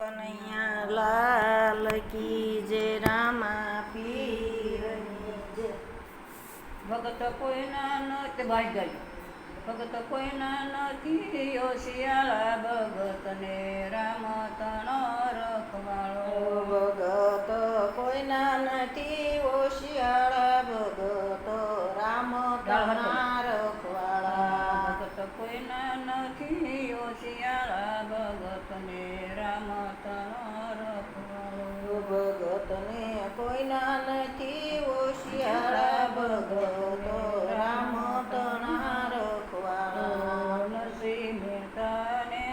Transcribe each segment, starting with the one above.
કનૈયા લાલ કી જય રામા પીરની જય ભગત કોઈના નથી ભાઈ ગઈ ભગત કોઈના નથી હોશિયાળા ભગતને રામ તણો રખવાળો ભગત કોઈના નથી ઓશિયાળા ભગત રામ તારા ભગતને કોઈના નથી ઓશિયાળા ભગવતો રામ તણા રખવાળા નરસિંહ મહેતાને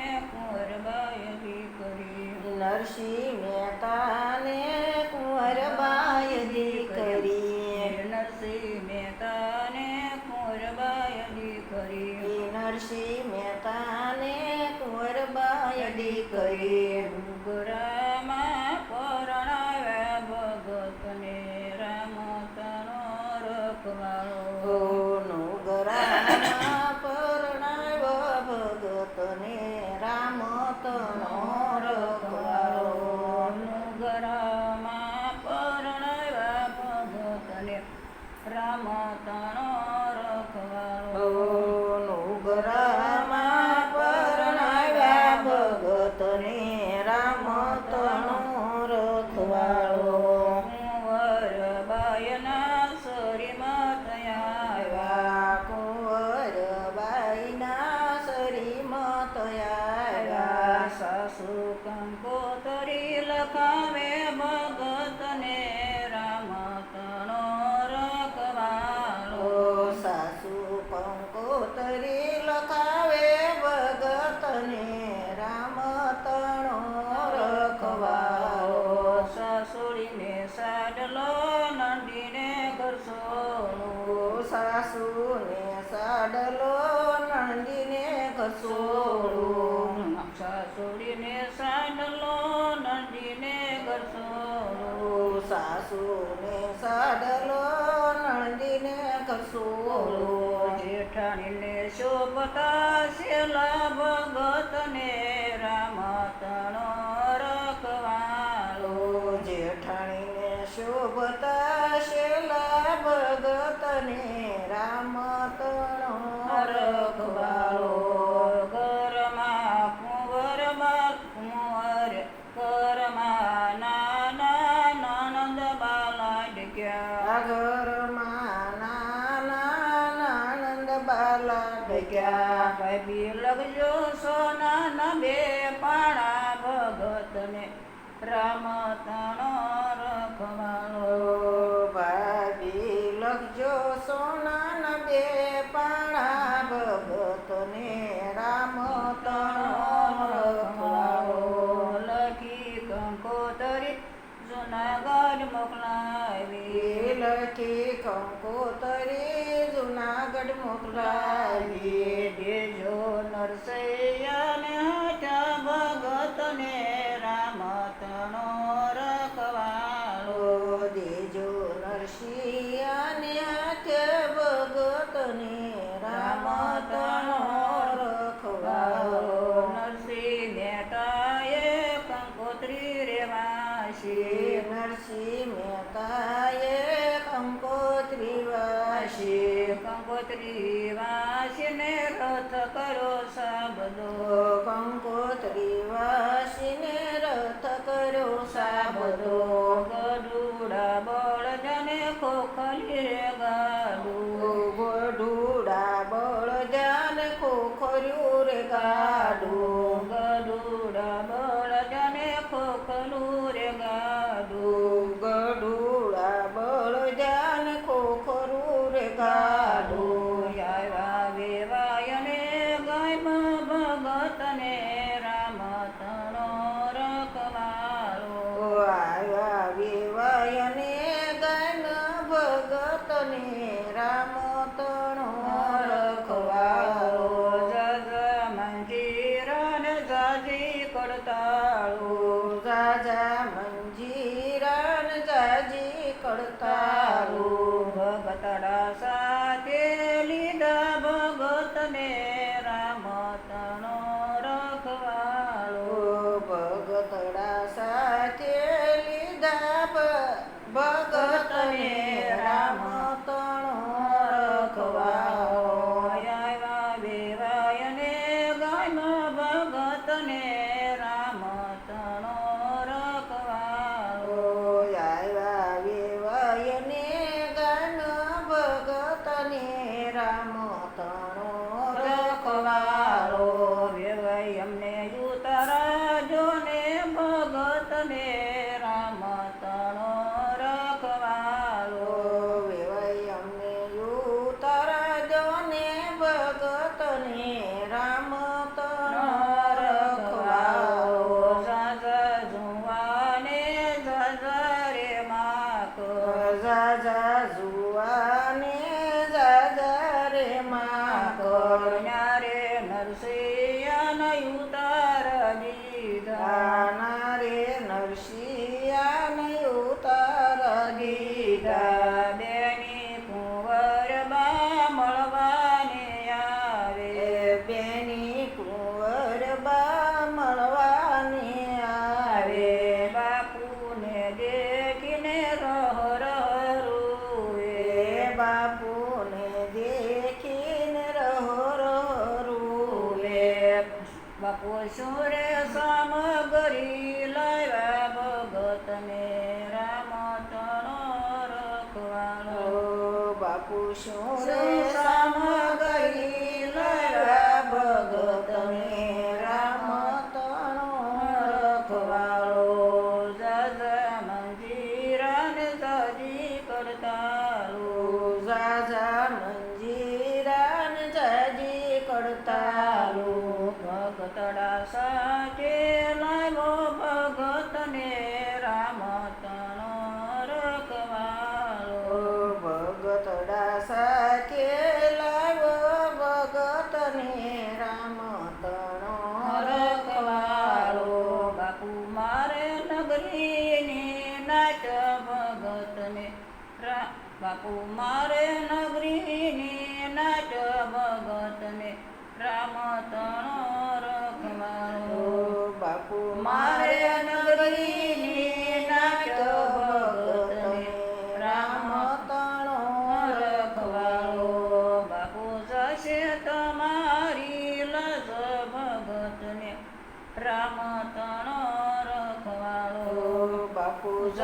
દીકરી નરસિંહ રામ સાસુડીને સાડલો નંદીને ઘરસોળો સાસુને સાડલો નંદીને ઘસોડું સાસુડીને સાડલો નંદીને ઘરસોળો સાસુને સાડલો નંદીને ઘસોડું જેઠાણીને શોભતા શેલા ભગતને રામ શોભતા શેલા ભગતને રામ તણો રખવાળો. ઘરમાં કુંવર બાલ કુંવર ઘરમાં નાના નનંદ બાલા ઘરમાં નાના આનંદ બાલા ડગ્યા ભાઈ લગજો સોનાના બે પાણા ભગતને રામ તણો રખવાળો ભાભી લખજો સોનાના બે પાણા ભગતને રામ તણો લખી કંકોતરી જુનાગઢ મોકલાવી લખી કંકોતરી જુનાગઢ નરસૈયાને સાબદો ગઢુડા બળ જને ખોખલી રે ગાડું. ગઢુડા ભગતને કુશોર સામગરી લરા ભગતને રામ તણો રખવાળો જાજા મંજીરાને સજી કરતારો જાજા મંજીરાને સજી કરતારો ભગતડા સા Corpus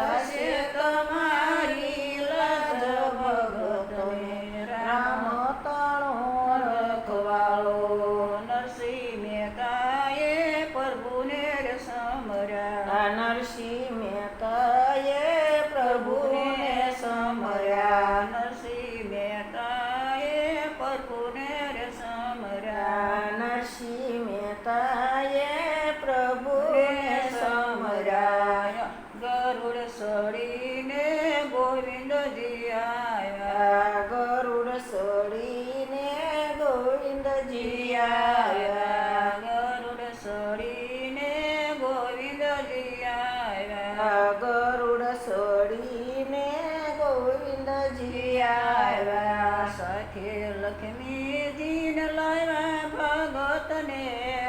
જી આવ્યા સખે લક્ષ્મી જીન લાવ્યા ભગતને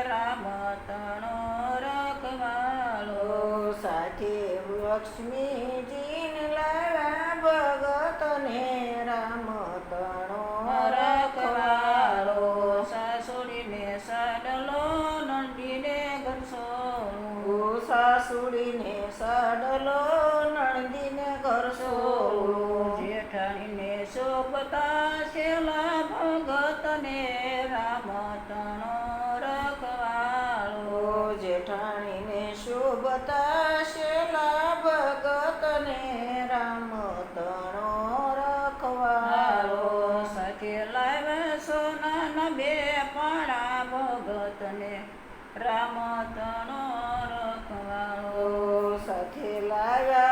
રામ તણો રખવાલો સાથે લક્ષ્મી જીન લાવ્યા ભગતને રામ તણો રખવાલો સાસુડીને સડલો નંદીને ઘરસો સાસુડીને સડલો બે પણા ભગતને. રામતનો રખવાળો સાથે લાવ્યા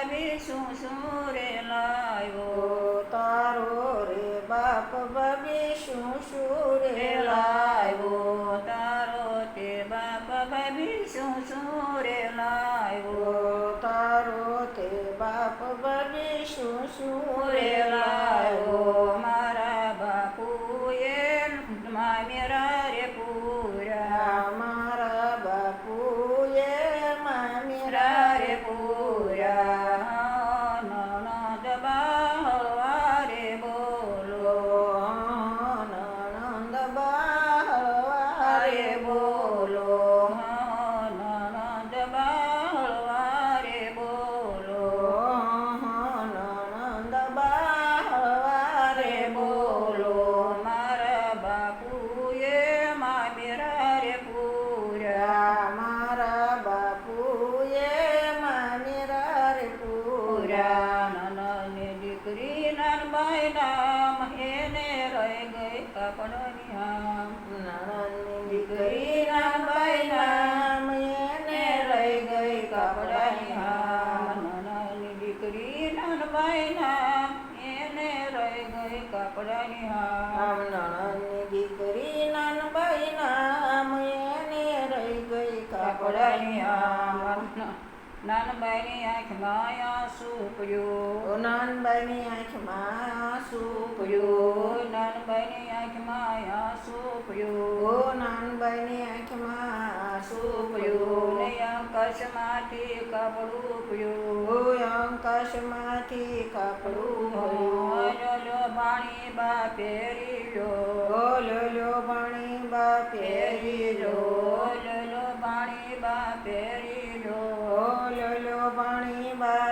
શું શું રે લાવ્યો તારો રે બાપ ભાભી શું શું રે લાવ્યો તારો તે બાપ ભાભી શું શું રે લાવ્યો તારો તે બાપ ભાભી શું શું રે લાવ્યો કપડાની કપડાની આમ હામ નાની દીકરી નાનબાઈ નામ એને રહી ગઈ કપડાની આમ નણંદની દીકરી નાનબાઈ નામ એને રહી ગઈ કપડાની હામ નાનબાઈની આંખમાં આંસુ પડ્યું નાનબાઈની આંખમાં આંસુ પડ્યું પડ્યું નાનબાઈની આંખમાં આંસુ ઓ નાનબાઈની આંખમાં આંસુ પડ્યું પડ્યું આકાશમાંથી કપડું ઓ આકાશમાંથી કાપડું લોલો પાણી બા પહેરી લો ઓ લો પાણી બા પહેરી લો લો બાણી બા પહેરી લો ઓ પાણી બા